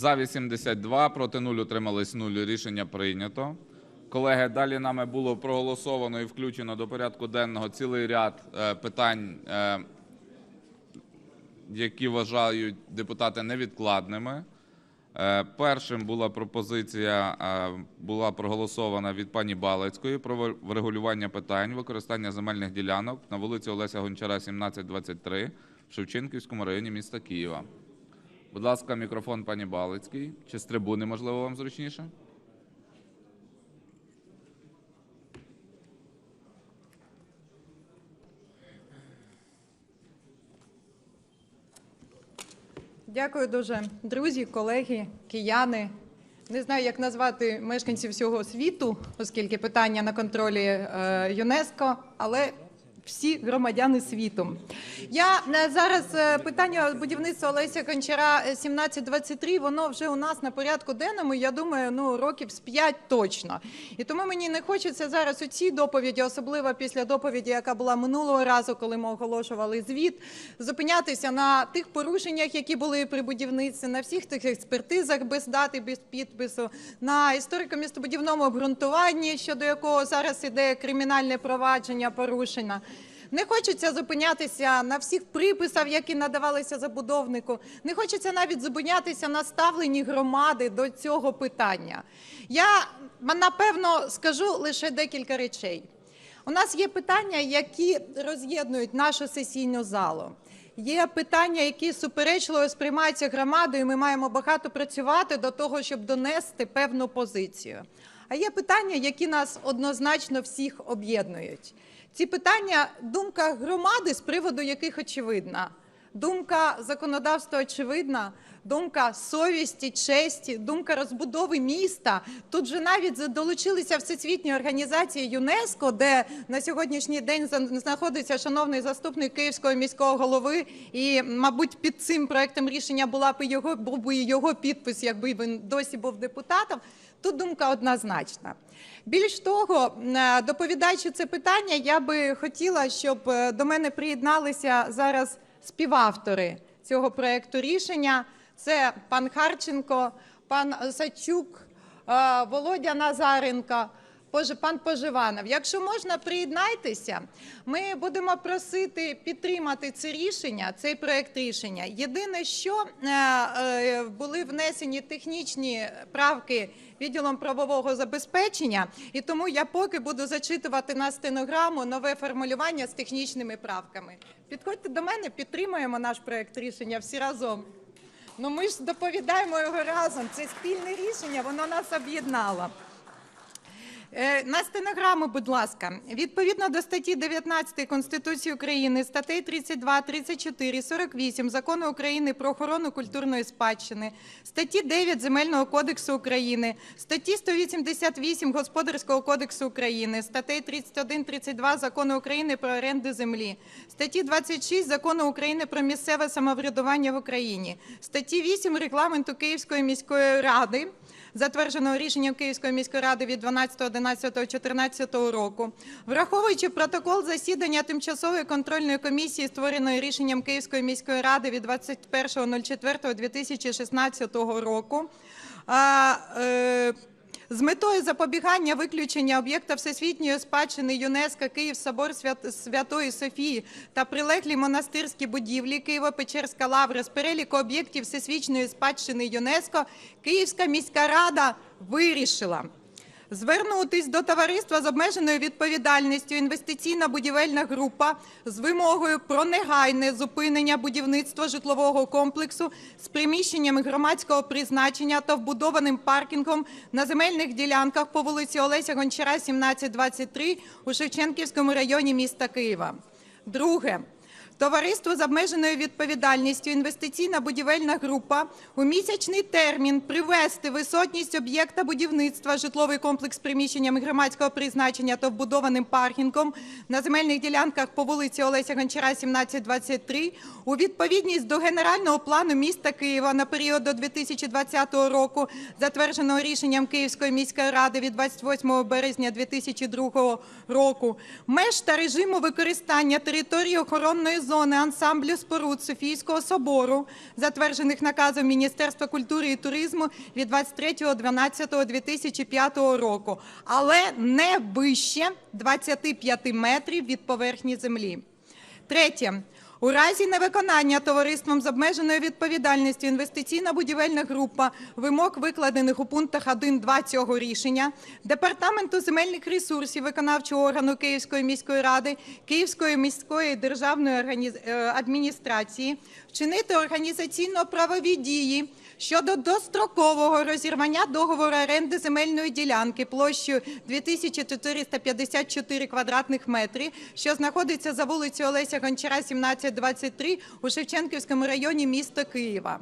За 82, проти 0, утримались 0. Рішення прийнято. Колеги, далі нами було проголосовано і включено до порядку денного цілий ряд е, питань, е, які вважають депутати невідкладними. Е, Першим була пропозиція, була проголосована від пані Балицької про врегулювання питань використання земельних ділянок на вулиці Олеся Гончара, 1723 в Шевченківському районі міста Києва. Будь ласка, мікрофон пані Балицькій. Чи з трибуни, можливо, вам зручніше? Дякую дуже, друзі, колеги, кияни. Не знаю, як назвати мешканців всього світу, оскільки питання на контролі е, ЮНЕСКО, але всі громадяни світу. Я е, зараз е, питання будівництва Олеся Кончара е, 1723, воно вже у нас на порядку денному. Я думаю, ну років з 5 точно. І тому мені не хочеться зараз у цій доповіді, особливо після доповіді, яка була минулого разу, коли ми оголошували звіт, зупинятися на тих порушеннях, які були при будівництві, на всіх тих експертизах без дати, без підпису, на історико-містобудівному обґрунтуванні, щодо якого зараз іде кримінальне провадження порушено. Не хочеться зупинятися на всіх приписах, які надавалися забудовнику. Не хочеться навіть зупинятися на ставленні громади до цього питання. Я напевно скажу лише декілька речей. У нас є питання, які роз'єднують нашу сесійну залу. Є питання, які суперечливо сприймаються громадою. і Ми маємо багато працювати до того, щоб донести певну позицію. А є питання, які нас однозначно всіх об'єднують. Ці питання думка громади, з приводу яких очевидна. Думка законодавства очевидна, думка совісті, честі, думка розбудови міста. Тут же навіть долучилися всесвітні організації ЮНЕСКО, де на сьогоднішній день знаходиться шановний заступник Київського міського голови. І, мабуть, під цим проектом рішення була б його був би його підпис, якби він досі був депутатом. Тут думка однозначна. Більш того, е, доповідаючи це питання, я би хотіла, щоб е, до мене приєдналися зараз співавтори цього проєкту рішення. Це пан Харченко, пан Сачук, е, Володя Назаренко. Пан Поживанов, якщо можна, приєднайтеся. Ми будемо просити підтримати це рішення, цей проект рішення. Єдине, що е, е, були внесені технічні правки відділом правового забезпечення, і тому я поки буду зачитувати на стенограму нове формулювання з технічними правками. Підходьте до мене, підтримуємо наш проект рішення всі разом. Ну ми ж доповідаємо його разом. Це спільне рішення, воно нас об'єднало. Е, На стенограму, будь ласка, відповідно до статті 19 Конституції України, статей 32, 34, 48 Закону України про охорону культурної спадщини, статті 9 Земельного кодексу України, статті 188 Господарського кодексу України, статей 31, 32 Закону України про оренду землі, статті 26 Закону України про місцеве самоврядування в Україні, статті 8 Регламенту Київської міської ради затвердженого рішенням Київської міської ради від 12.11.14 року, враховуючи протокол засідання тимчасової контрольної комісії, створеної рішенням Київської міської ради від 21.04.2016 року. З метою запобігання виключення об'єкта всесвітньої спадщини ЮНЕСКО Київ собор Свят- Святої Софії та прилеглі монастирські будівлі Києво-Печерська лавра з переліку об'єктів всесвітньої спадщини ЮНЕСКО Київська міська рада вирішила звернутись до товариства з обмеженою відповідальністю інвестиційна будівельна група з вимогою про негайне зупинення будівництва житлового комплексу з приміщеннями громадського призначення та вбудованим паркінгом на земельних ділянках по вулиці Олеся Гончара, 1723 у Шевченківському районі міста Києва. Друге. Товариство з обмеженою відповідальністю інвестиційна будівельна група у місячний термін привести висотність об'єкта будівництва житловий комплекс з приміщеннями громадського призначення та вбудованим паркінгом на земельних ділянках по вулиці Олеся Гончара, 1723 у відповідність до генерального плану міста Києва на період до 2020 року, затвердженого рішенням Київської міської ради від 28 березня 2002 року, меж та режиму використання території охоронної зони зони ансамблю споруд Софійського собору, затверджених наказом Міністерства культури і туризму від 23.12.2005 року, але не вище 25 метрів від поверхні землі. Третє. У разі невиконання товариством з обмеженою відповідальністю інвестиційна будівельна група вимог, викладених у пунктах 1-2 цього рішення, Департаменту земельних ресурсів виконавчого органу Київської міської ради, Київської міської державної е, адміністрації вчинити організаційно-правові дії щодо дострокового розірвання договору оренди земельної ділянки площею 2454 квадратних метри, що знаходиться за вулицею Олеся Гончара, 1723 у Шевченківському районі міста Києва.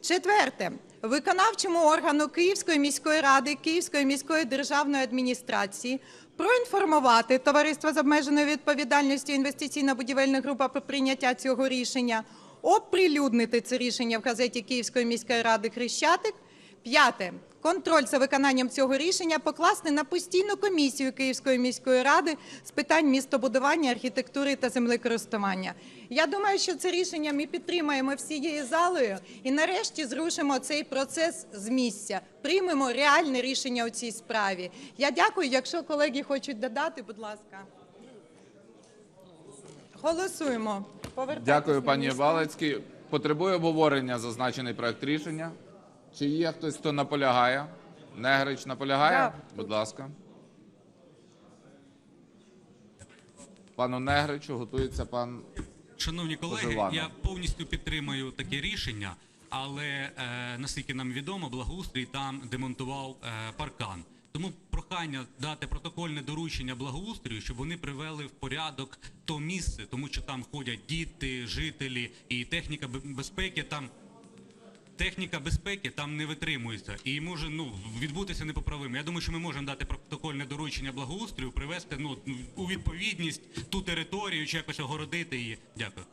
Четверте. Виконавчому органу Київської міської ради, Київської міської державної адміністрації проінформувати товариство з обмеженою відповідальністю інвестиційна будівельна група про прийняття цього рішення, оприлюднити це рішення в газеті Київської міської ради Хрещатик. П'яте. Контроль за виконанням цього рішення покласти на постійну комісію Київської міської ради з питань містобудування, архітектури та землекористування. Я думаю, що це рішення ми підтримаємо всією залою і нарешті зрушимо цей процес з місця. Приймемо реальне рішення у цій справі. Я дякую. Якщо колеги хочуть додати, будь ласка. Голосуємо. Повертайтесь Дякую, на пані місце. Балицький. Потребує обговорення зазначений проект рішення. Чи є хтось, хто наполягає? Негрич наполягає? Да. Будь ласка. Пану Негричу готується пан. Шановні колеги, я повністю підтримую таке рішення, але е, наскільки нам відомо, благоустрій там демонтував е, паркан. Тому прохання дати протокольне доручення благоустрію, щоб вони привели в порядок то місце, тому що там ходять діти, жителі і техніка безпеки там. Техніка безпеки там не витримується і може ну відбутися непоправимо. Я думаю, що ми можемо дати протокольне доручення благоустрою, привести ну у відповідність ту територію чи якось огородити її. Дякую.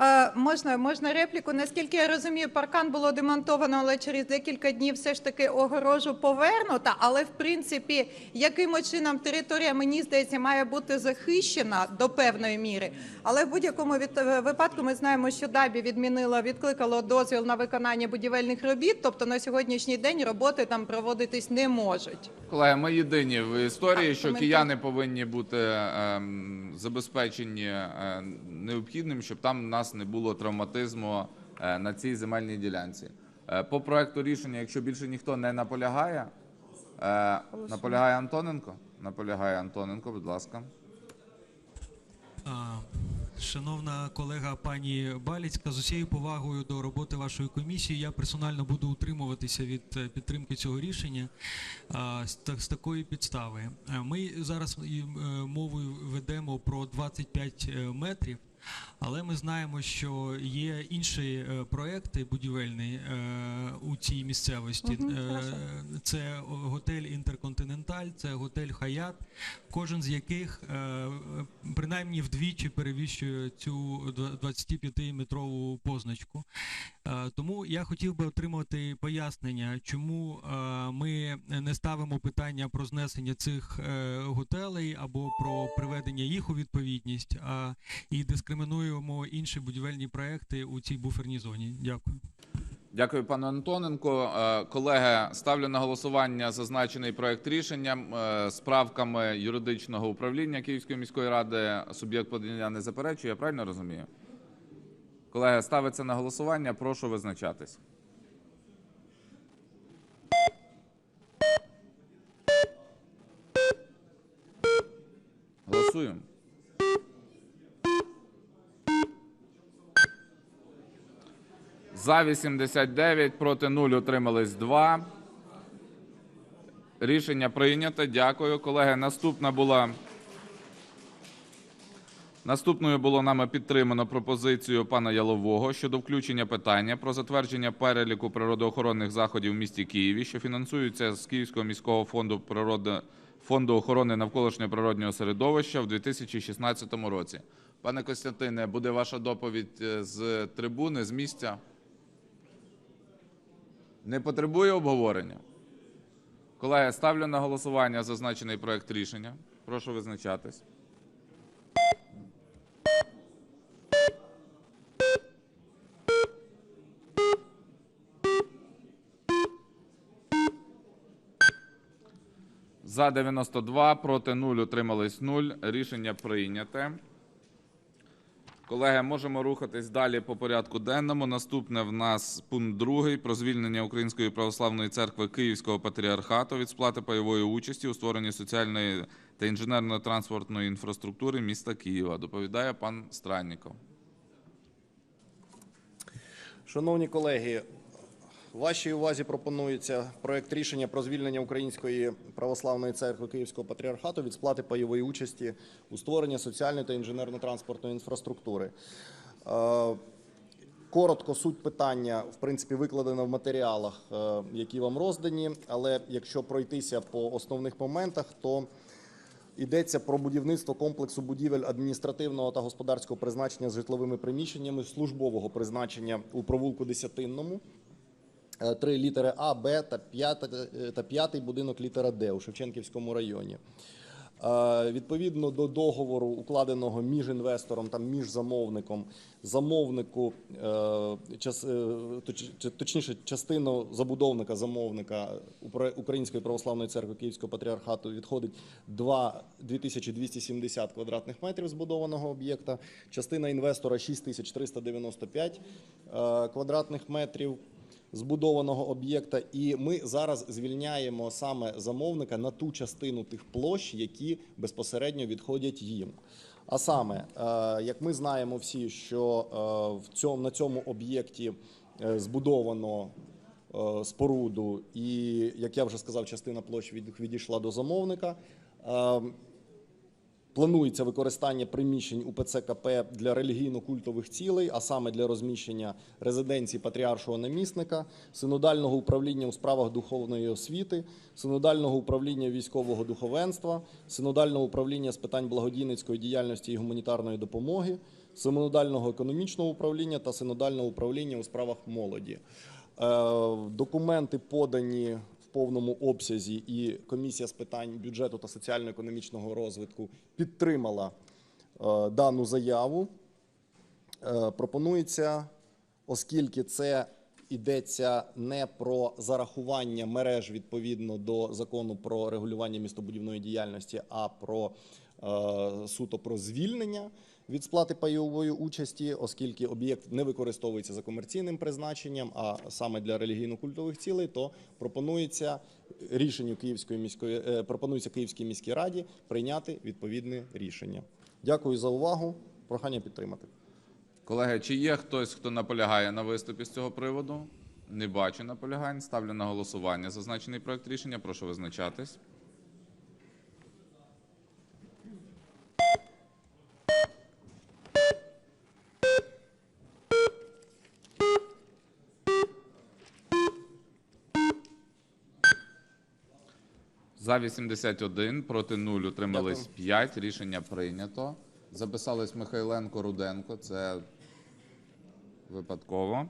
Е, можна, можна репліку. Наскільки я розумію, паркан було демонтовано, але через декілька днів все ж таки огорожу повернута. Але в принципі, яким чином територія, мені здається, має бути захищена до певної міри. Але в будь-якому від- е, випадку ми знаємо, що ДАБІ відмінило, відкликало дозвіл на виконання будівельних робіт. Тобто на сьогоднішній день роботи там проводитись не можуть. Колеги, ми єдині в історії, Так, що коментар. кияни повинні бути ем, забезпечені е, необхідним, щоб там у нас не було травматизму е, на цій земельній ділянці. Е, по проекту рішення, якщо більше ніхто не наполягає, е, наполягає Антоненко? Наполягає Антоненко, будь ласка. Шановна колега пані Баліцька, з усією повагою до роботи вашої комісії, я персонально буду утримуватися від підтримки цього рішення з, з такої підстави. Ми зараз мовою ведемо про 25 е, метрів. Але ми знаємо, що є інші е, проекти будівельні е, у цій місцевості. Е. Це готель Інтерконтиненталь, це готель Хаят, кожен з яких принаймні вдвічі перевищує цю 25-метрову позначку. Тому я хотів би отримати пояснення, чому ми не ставимо питання про знесення цих готелей або про приведення їх у відповідність, а і дискримінуємо інші будівельні проекти у цій буферній зоні. Дякую. Дякую, пане Антоненко. Е, Колеги, ставлю на голосування зазначений проект рішення е, з правками юридичного управління Київської міської ради. Суб'єкт подання не заперечує, я правильно розумію? Колеги, ставиться на голосування. Прошу визначатись. Голосуємо. За 89, проти 0, утримались 2. Рішення прийнято. Дякую. Колеги, наступна була Наступною було нами підтримано пропозицію пана Ялового щодо включення питання про затвердження переліку природоохоронних заходів в місті Києві, що фінансуються з Київського міського фонду природи фонду охорони навколишнього природнього середовища в 2016 році. Пане Костянтине, буде ваша доповідь е, з трибуни, з місця. Не потребує обговорення. Колеги, ставлю на голосування зазначений проект рішення. Прошу визначатись. За 92, проти 0, утримались 0. Рішення прийняте. Колеги, можемо рухатись далі по порядку денному. Наступне в нас пункт другий про звільнення Української православної церкви Київського патріархату від сплати пайової участі у створенні соціальної та інженерно-транспортної інфраструктури міста Києва. Доповідає пан Странніков. Шановні колеги, вашій увазі пропонується проект рішення про звільнення Української православної церкви Київського патріархату від сплати пайової участі у створенні соціальної та інженерно-транспортної інфраструктури. Е, Коротко, суть питання, в принципі, викладена в матеріалах, е, які вам роздані. Але якщо пройтися по основних моментах, то Йдеться про будівництво комплексу будівель адміністративного та господарського призначення з житловими приміщеннями службового призначення у провулку Десятинному. Е, Три літери А, Б та п'ята- е, та п'ятий будинок літера Д у Шевченківському районі. Е, Відповідно до договору, укладеного між інвестором та між замовником, замовнику, точніше, частину забудовника замовника Української православної церкви Київського патріархату відходить 2 2270 квадратних метрів збудованого об'єкта. Частина інвестора 6395 е, квадратних метрів збудованого об'єкта, і ми зараз звільняємо саме замовника на ту частину тих площ, які безпосередньо відходять їм. А саме, е, як ми знаємо всі, що е, в цьому на цьому об'єкті е, збудовано споруду, і як я вже сказав, частина площ відійшла до замовника. Планується використання приміщень УПЦ КП для релігійно-культових цілей, а саме для розміщення резиденції патріаршого намісника, синодального управління у справах духовної освіти, синодального управління військового духовенства, синодального управління з питань благодійницької діяльності і гуманітарної допомоги, синодального економічного управління та синодального управління у справах молоді. Е, Документи подані повному обсязі, і комісія з питань бюджету та соціально-економічного розвитку підтримала е, дану заяву. Е, Пропонується, оскільки це йдеться не про зарахування мереж відповідно до закону про регулювання містобудівної діяльності, а про е, суто про звільнення від сплати пайової участі, оскільки об'єкт не використовується за комерційним призначенням, а саме для релігійно-культових цілей, то пропонується рішенню Київської міської е, пропонується Київській міській раді прийняти відповідне рішення. Дякую за увагу. Прохання підтримати. Колеги, чи є хтось, хто наполягає на виступі з цього приводу? Не бачу наполягань. Ставлю на голосування зазначений проект рішення. Прошу визначатись. За 81, проти 0, утримались 5. Рішення прийнято. Записались Михайленко Руденко. Це випадково.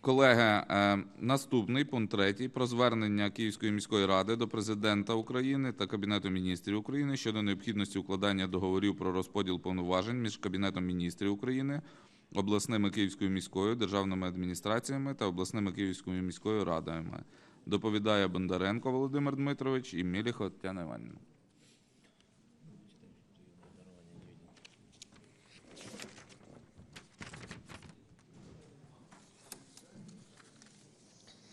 Колеги, е, наступний пункт третій про звернення Київської міської ради до президента України та Кабінету міністрів України щодо необхідності укладання договорів про розподіл повноважень між Кабінетом міністрів України, обласними Київською міською державними адміністраціями та обласними Київською міською радами. Доповідає Бондаренко Володимир Дмитрович і Міліхо Тетяна Іванівна.